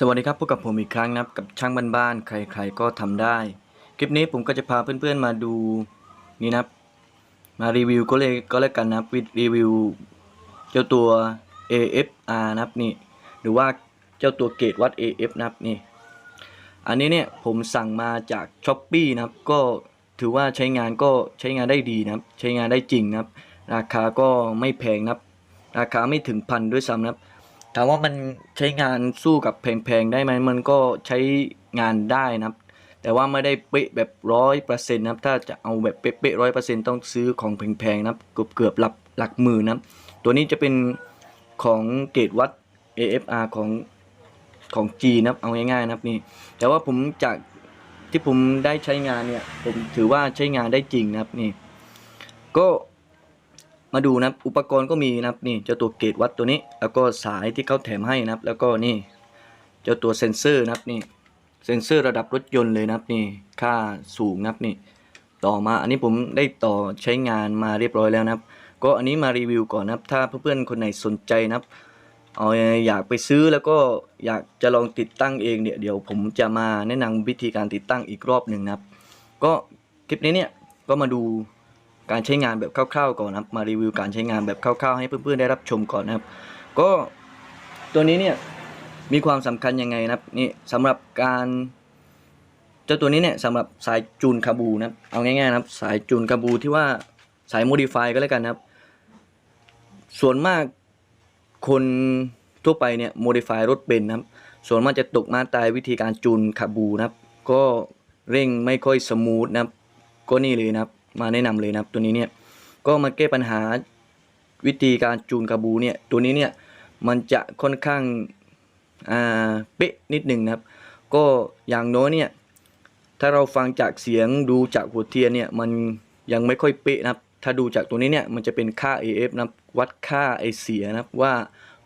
สวัสดีครับพบกับผมอีกครั้งนะครับกับช่างบ้านๆใครๆก็ทำได้ คลิปนี้ผมก็จะพาเพื่อนๆมาดูนี่นะครับ มารีวิวก็เลยก็แล้วกันนะครับวิดรีวิว เจ้าตัว AFR นะครับนี่หรือว่าเจ้าตัวเกรดวัด AF นะครับนี่ อันนี้เนี่ยผมสั่งมาจาก s h อ p e e นะครับก็ถือว่าใช้งานก็ใช้งานได้ดีนะครับ ใช้งานได้จริงนะครับ ราคาก็ไม่แพงนะครับ ราคาไม่ถึงพันด้วยซ้ำนะครับ ถามว่ามันใช้งานสู้กับแพงๆได้ไหมมันก็ใช้งานได้นะครับ แต่ว่าไม่ได้เป๊ะแบบร้อยเปอร์เซ็นต์นะครับ ถ้าจะเอาแบบเป๊ะร้อยเปอร์เซ็นต์ต้องซื้อของแพงๆนะครับ เกือบเกือบหลักหลักหมื่นนะครับ ตัวนี้จะเป็นของเกรดวัด AFR ของของจีนนะครับ เอาง่ายๆนะครับนี่ แต่ว่าผมจากที่ผมได้ใช้งานเนี่ย ผมถือว่าใช้งานได้จริงนะครับนี่ ก็ มาดูนะครับอุปกรณ์ก็มีนะครับนี่เจ้าตัวเกรดวัดตัวนี้ แล้วก็สายที่เขาแถมให้นะครับ แล้วก็นี่เจ้าตัวเซ็นเซอร์นะครับนี่เซ็นเซอร์ระดับรถยนต์เลยนะครับนี่ค่าสูงนะครับนี่ต่อมาอันนี้ผมได้ต่อใช้งานมาเรียบร้อยแล้วนะครับ ก็อันนี้มารีวิวก่อนนะครับ ถ้าเพื่อนๆคนไหนสนใจนะครับเอาอยากไปซื้อแล้วก็อยากจะลองติดตั้งเองเนี่ยเดี๋ยวผมจะมาแนะนำวิธีการติดตั้งอีกรอบหนึ่งนะครับ ก็คลิปนี้เนี่ยก็มาดู การใช้งานแบบคร่าวๆก่อนนะครับมารีวิวการใช้งานแบบคร่าวๆให้เพื่อนๆได้รับชมก่อนนะครับ ก็ตัวนี้เนี่ยมีความสำคัญยังไงนะครับนี่สำหรับการเจ้าตัวนี้เนี่ยสำหรับสายจูนคาบูนะครับเอาง่ายๆนะครับสายจูนคาบูที่ว่าสายโมดิฟายก็แล้วกันนะครับ ส่วนมากคนทั่วไปเนี่ยโมดิฟายรถเป็นนะครับ ส่วนมากจะตกมาตายวิธีการจูนคาบูนะครับ ก็เร่งไม่ค่อยสมูทนะครับ ก็นี่เลยนะครับ มาแนะนำเลยนะครับ ตัวนี้เนี่ยก็มาแก้ปัญหาวิธีการจูนคาบูเนี่ยตัวนี้เนี่ยมันจะค่อนข้างอ่าเป๊ะนิดหนึ่งนะครับ ก็อย่างน้อยเนี่ยถ้าเราฟังจากเสียงดูจากหัวเทียนเนี่ยมันยังไม่ค่อยเป๊ะนะครับ ถ้าดูจากตัวนี้เนี่ยมันจะเป็นค่า AF นะครับวัดค่าไอเสียนะครับว่า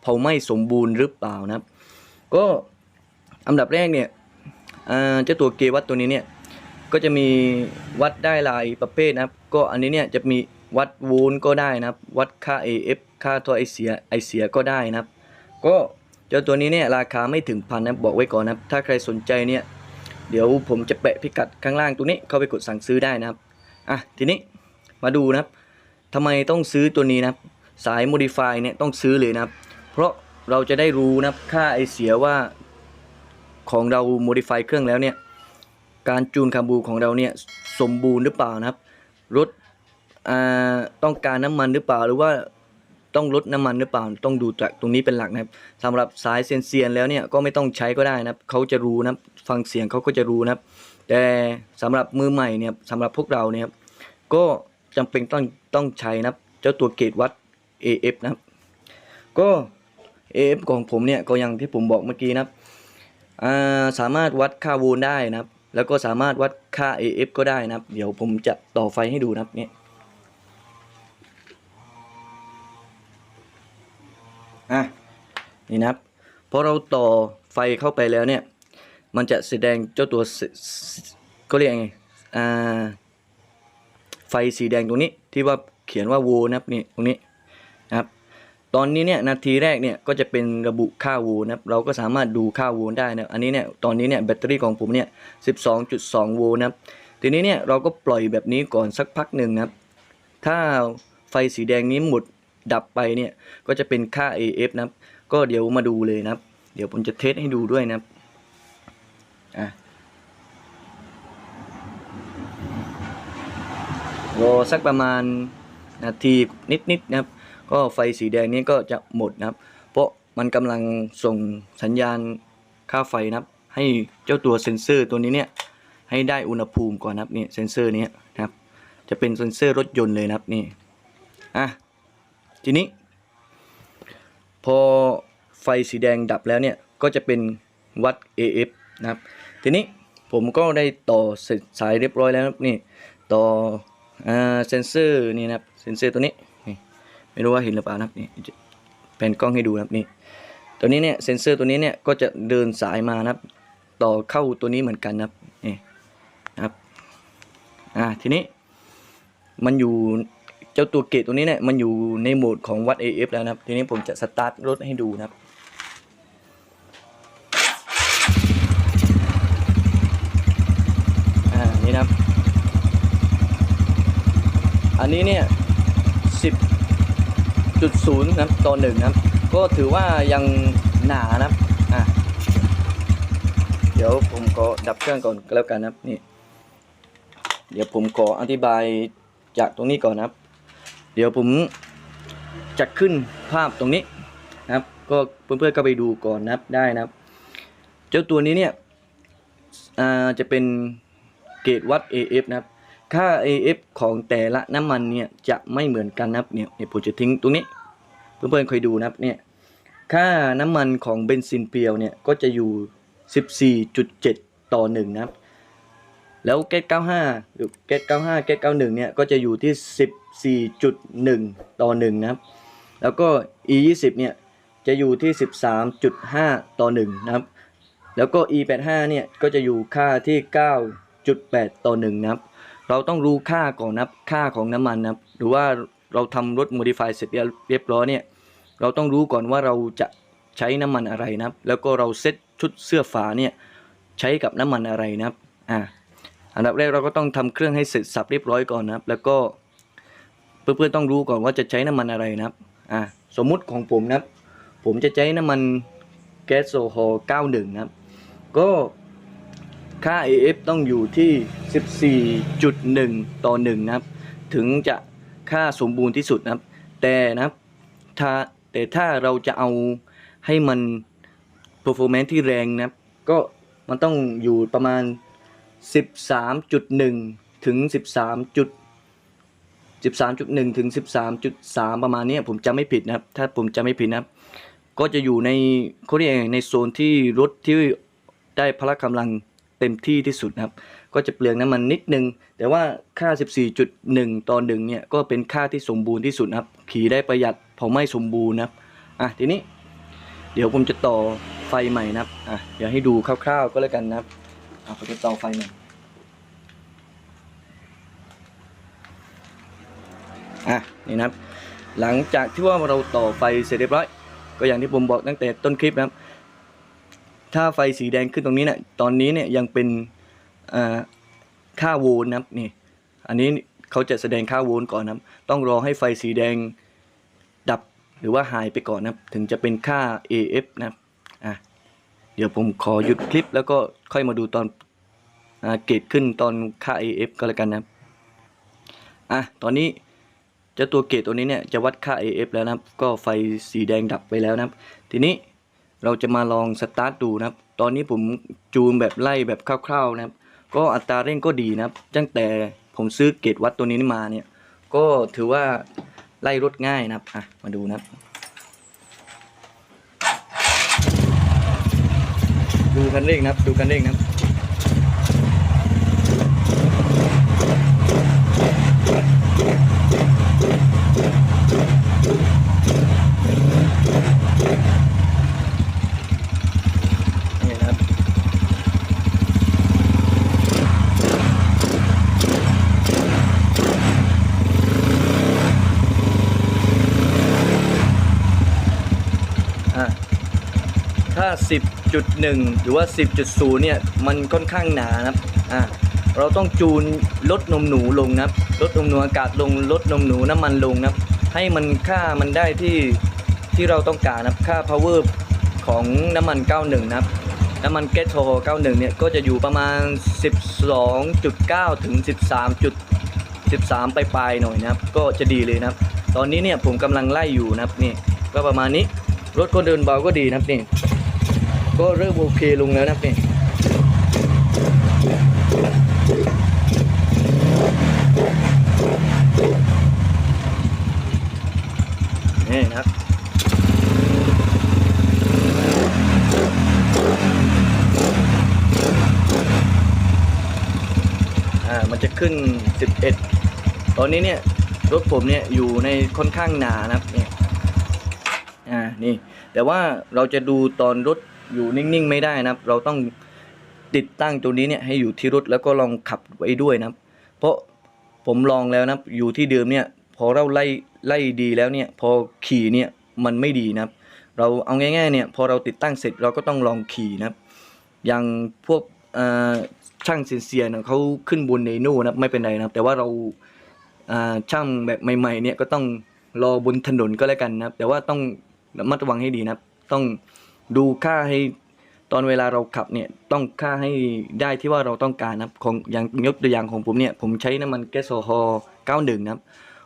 เผาไหม้สมบูรณ์หรือเปล่านะครับ ก็อันดับแรกเนี่ยเจ้าตัวเกวัดตัวนี้เนี่ย ก็จะมีวัดได้หลายประเภทนะครับ ก็อันนี้เนี่ยจะมีวัดโวลก็ได้นะครับ วัดค่า AF ค่าตัวไอเสียไอเสียก็ได้นะครับ ก็เจ้าตัวนี้เนี่ยราคาไม่ถึงพันนะบอกไว้ก่อนนะครับ ถ้าใครสนใจเนี่ยเดี๋ยวผมจะแปะพิกัดข้างล่างตรงนี้เข้าไปกดสั่งซื้อได้นะครับอะทีนี้มาดูนะครับทำไมต้องซื้อตัวนี้นะครับ สาย Modify เนี่ยต้องซื้อเลยนะครับ เพราะเราจะได้รู้นะครับค่าไอเสียว่าของเรา Modify เครื่องแล้วเนี่ย การจูนคาบูของเราเนี่ยสมบูรณ์หรือเปล่านะครับรถต้องการน้ำมันหรือเปล่าหรือว่าต้องลดน้ำมันหรือเปล่าต้องดูจากตรงนี้เป็นหลักนะครับสำหรับสายเซนเซียนแล้วเนี่ยก็ไม่ต้องใช้ก็ได้นะครับเขาจะรู้นะฟังเสียงเขาก็จะรู้นะครับแต่สำหรับมือใหม่เนี่ยสำหรับพวกเราเนี่ยก็จำเป็นต้องต้องใช้นะครับเจ้าตัวเกตวัด AF นะครับก็ AF ของผมเนี่ยก็อย่างที่ผมบอกเมื่อกี้นะครับสามารถวัดค่าโวลต์ได้นะครับ แล้วก็สามารถวัดค่า AF ก็ได้นะครับ เดี๋ยวผมจะต่อไฟให้ดูนะครับเนี่ยอะนี่นะครับพอเราต่อไฟเข้าไปแล้วเนี่ย มันจะแสดงเจ้าตัวก็เรียกไงอ่าไฟสีแดงตรงนี้ที่ว่าเขียนว่าโวนะครับนี่ตรงนี้ ตอนนี้เนี่ยนาทีแรกเนี่ยก็จะเป็นระบุค่าโวนะครับเราก็สามารถดูค่าโวได้นะอันนี้เนี่ยตอนนี้เนี่ยแบตเตอรี่ของผมเนี่ย 12.2 โวลต์นะครับทีนี้เนี่ยเราก็ปล่อยแบบนี้ก่อนสักพักหนึ่งนะครับถ้าไฟสีแดงนี้หมดดับไปเนี่ยก็จะเป็นค่า AF นะครับก็เดี๋ยวมาดูเลยนะครับ เดี๋ยวผมจะเทสให้ดูด้วยนะครับอะรอสักประมาณนาทีนิดๆนะครับ ก็ไฟสีแดงนี้ก็จะหมดนะครับ เพราะมันกำลังส่งสัญญาณค่าไฟนะครับ ให้เจ้าตัวเซ็นเซอร์ตัวนี้เนี่ยให้ได้อุณหภูมิก่อนนะครับนี่เซ็นเซอร์นี้นะครับจะเป็นเซ็นเซอร์รถยนต์เลยนะครับนี่อะทีนี้ พอไฟสีแดงดับแล้วเนี่ยก็จะเป็นวัด AF นะครับ ทีนี้ผมก็ได้ต่อสสายเรียบร้อยแล้วนะครับนี่ต่อเซนเซอร์นี่นะครับเซนเซอร์ตัวนี้ ไม่รู้ว่าเห็นหรือเปล่านะนี่แผ่นกล้องให้ดูนะครับนี่ตัวนี้เนี่ยเซ็นเซอร์ตัวนี้เนี่ยก็จะเดินสายมานะครับ ต่อเข้าตัวนี้เหมือนกันนะนี่ครับอ่าทีนี้มันอยู่เจ้าตัวเกตตัวนี้เนี่ยมันอยู่ในโหมดของวัด AF แล้วนะครับ ทีนี้ผมจะสตาร์ทรถให้ดูนะครับนี่นะอันนี้เนี่ยสิบ จุดศูนย์นะครับต่อหนึ่งนะครับ ก็ถือว่ายังหนานะครับอะเดี๋ยวผมก็ดับเครื่องก่อนก็แล้วกันนะครับนี่ เดี๋ยวผมขออธิบายจากตรงนี้ก่อนนะครับ เดี๋ยวผมจะขึ้นภาพตรงนี้นะครับ ก็เพื่อนๆก็ไปดูก่อนนะครับได้นะครับ เจ้าตัวนี้เนี่ยอ่าจะเป็นเกรดวัด AF นะครับ ค่า AF ของแต่ละน้ำมันเนี่ยจะไม่เหมือนกันนะครับเนี่ยผมจะทิ้งตรงนี้ เพื่อนๆคอยดูนะครับเนี่ยค่าน้ำมันของเบนซินเพียวเนี่ยก็จะอยู่ 14.7 ต่อ 1 นะครับ แล้วเกต95 หรือเกต95เกต91 เนี่ยก็จะอยู่ที่ 14.1 ต่อ 1 นะครับ แล้วก็ E 20 เนี่ยจะอยู่ที่ 13.5 ต่อ 1 นะครับ แล้วก็ E 85 เนี่ยก็จะอยู่ค่าที่ 9.8 ต่อ 1 นะครับ เราต้องรู้ค่าก่อนนะครับค่าของน้ำมันนะครับหรือว่าเราทำรถ modify เสร็จเรียบร้อยเนี่ยเราต้องรู้ก่อนว่าเราจะใช้น้ำมันอะไรนะครับแล้วก็เราเซ็ตชุดเสื้อฝาเนี่ยใช้กับน้ำมันอะไรนะครับอ่าอันดับแรกเราก็ต้องทำเครื่องให้เสร็จสับเรียบร้อยก่อนนะแล้วก็เพื่อนๆต้องรู้ก่อนว่าจะใช้น้ำมันอะไรนะครับอ่าสมมุติของผมนะผมจะใช้น้ำมันแก๊สโซฮอล์91 นะครับ ก็ค่า AF ต้องอยู่ที่ 14.1 ต่อ1นะครับ ถึงจะค่าสมบูรณ์ที่สุดนะครับ แต่นะครับถ้าแต่ถ้าเราจะเอาให้มัน performance ที่แรงนะครับ ก็มันต้องอยู่ประมาณ 13.1 ถึง 13จุด13.1 ถึง 13.3 ประมาณนี้ผมจำไม่ผิดนะครับ ถ้าผมจำไม่ผิดนะครับ ก็จะอยู่ในเขาเรียกไงในโซนที่รถที่ได้พละกำลังเต็มที่ที่สุดนะครับ ก็จะเปลืองน้ำมันนิดนึง แต่ว่าค่า 14.1 ต่อ1เนี่ยก็เป็นค่าที่สมบูรณ์ที่สุดครับ ขี่ได้ประหยัดพอไม่สมบูรณ์นะครับอะทีนี้เดี๋ยวผมจะต่อไฟใหม่นะครับอะเดี๋ยวให้ดูคร่าวๆก็แล้วกันนะครับอะผมจะต่อไฟใหม่อะนี่นะครับ หลังจากที่ว่าเราต่อไฟเสร็จเรียบร้อย ก็อย่างที่ผมบอกตั้งแต่ต้นคลิปนะครับ ถ้าไฟสีแดงขึ้นตรงนี้เนี่ยตอนนี้เนี่ยยังเป็น ค่าโวลต์นะครับนี่อันนี้เขาจะแสดงค่าโวลต์ก่อนนะครับ ต้องรอให้ไฟสีแดงดับหรือว่าหายไปก่อนนะครับ ถึงจะเป็นค่า AF นะครับอะเดี๋ยวผมขอหยุดคลิปแล้วก็ค่อยมาดูตอนอเกรดขึ้นตอนค่า AF ก็แล้วกันนะครับอะตอนนี้เจ้าตัวเกตตัวนี้เนี่ยจะวัดค่า AF แล้วนะครับ ก็ไฟสีแดงดับไปแล้วนะครับ ทีนี้เราจะมาลองสตาร์ทดูนะครับ ตอนนี้ผมจูนแบบไล่แบบคร่าวๆนะครับ ก็อัตราเร่งก็ดีนะครับตั้งแต่ผมซื้อเกตวัดตัวนี้มาเนี่ย ก็ถือว่าไล่รถง่ายนะครับอะมาดูนะครับ ดูคันเร่งนะครับ ดูคันเร่งนะครับ นี่นะครับ อะ ถ้า 10.1 หรือว่า 10.0 เนี่ย มันค่อนข้างหนานะครับอะเราต้องจูนลดนมหนูลงนะครับลดนมหนูอากาศลงลดนมหนูน้ำมันลงนะครับ ให้มันค่ามันได้ที่ที่เราต้องการนะครับค่า power ของน้ำมัน 91 นะครับน้ำมันเกสโท91 เนี่ย ก็จะอยู่ประมาณ 12.9 ถึง 13จุด13ปลายๆหน่อยนะครับ ก็จะดีเลยนะครับ ตอนนี้เนี่ยผมกำลังไล่อยู่นะครับนี่ ก็ประมาณนี้ รถก็เดินเบาก็ดีนะครับนี่ ก็เริ่มโอเคลงแล้วนะครับนี่นี่นะครับอ่ามันจะขึ้น 11 ตอนนี้เนี่ย รถผมเนี่ยอยู่ในค่อนข้างหนานะครับเนี่ยอ่านี่ แต่ว่าเราจะดูตอนรถ อยู่นิ่งๆไม่ได้นะครับ เราต้องติดตั้งตัวนี้เนี่ยให้อยู่ที่รถแล้วก็ลองขับไว้ด้วยนะครับ เพราะผมลองแล้วนะครับอยู่ที่เดิมเนี่ยพอเราไล่ไล่ดีแล้วเนี่ยพอขี่เนี่ยมันไม่ดีนะครับ เราเอาง่ายๆเนี่ยพอเราติดตั้งเสร็จเราก็ต้องลองขี่นะครับ อย่างพวกช่างเซียนๆเขาขึ้นบนในนู่นนะไม่เป็นไรนะครับ แต่ว่าเราช่างแบบใหม่ๆเนี่ยก็ต้องรอบนถนนก็แล้วกันนะครับ แต่ว่าต้องระมัดระวังให้ดีนะครับ ต้อง ดูค่าให้ตอนเวลาเราขับเนี่ยต้องค่าให้ได้ที่ว่าเราต้องการนะครับของอย่างยกตัวอย่างของผมเนี่ยผมใช้น้ำมันแก๊สโซฮอล์91นะครับ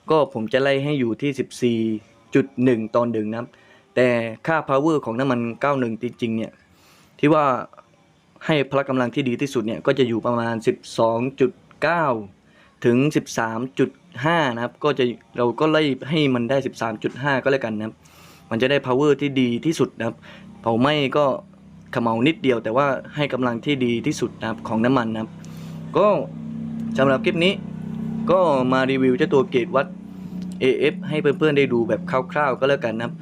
ก็ผมจะไล่ให้อยู่ที่ 14.1 ตอนหนึ่งนะครับแต่ค่า power ของน้ำมัน 91 จริงๆเนี่ยที่ว่าให้พละกำลังที่ดีที่สุดเนี่ยก็จะอยู่ประมาณ 12.9 ถึง 13.5 นะครับก็จะเราก็ไล่ให้มันได้ 13.5 ก็แล้วกันนะครับมันจะได้ power ที่ดีที่สุดนะครับ เผาไหม้ก็ขมเหลานิดเดียว แต่ว่าให้กำลังที่ดีที่สุดนะครับของน้ำมันนะครับ ก็สำหรับคลิปนี้ ก็มารีวิวเจ้าตัวเกจวัด AF ให้เพื่อนๆได้ดูแบบคร่าวๆก็แล้วกันนะครับ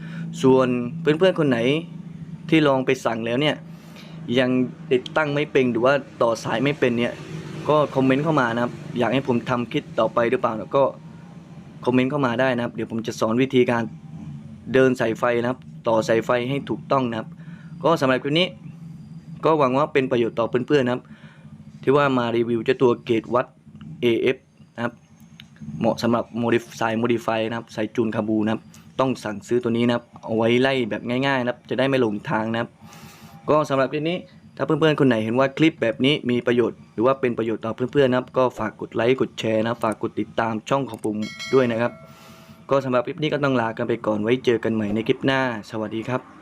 ส่วนเพื่อนๆคนไหนที่ลองไปสั่งแล้วเนี่ยยังติดตั้งไม่เป็นหรือว่าต่อสายไม่เป็นเนี่ยก็คอมเมนต์เข้ามานะครับ อยากให้ผมทำคลิปต่อไปหรือเปล่าก็คอมเมนต์เข้ามาได้นะครับ เดี๋ยวผมจะสอนวิธีการเดินสายไฟนะครับ ต่อสายไฟให้ถูกต้องนะครับ ก็สำหรับคลิปนี้ ก็หวังว่าเป็นประโยชน์ต่อเพื่อนๆนะครับ ที่ว่ามารีวิวเจ้าตัวเกจวัด AF นะครับเหมาะสำหรับโมดิฟสายโมดิฟายนะครับสายจูนคาบูนะครับ ต้องสั่งซื้อตัวนี้นะครับเอาไว้ไล่แบบง่ายๆนะครับ จะได้ไม่หลงทางนะครับ ก็สำหรับคลิปนี้ถ้าเพื่อนๆ คนไหนเห็นว่าคลิปแบบนี้มีประโยชน์ หรือว่าเป็นประโยชน์ต่อเพื่อนๆนะครับ ก็ฝากกดไลค์กดแชร์นะฝากกดติดตามช่องของผมด้วยนะครับ ก็สำหรับคลิปนี้ก็ต้องลากันไปก่อนไว้เจอกันใหม่ในคลิปหน้า สวัสดีครับ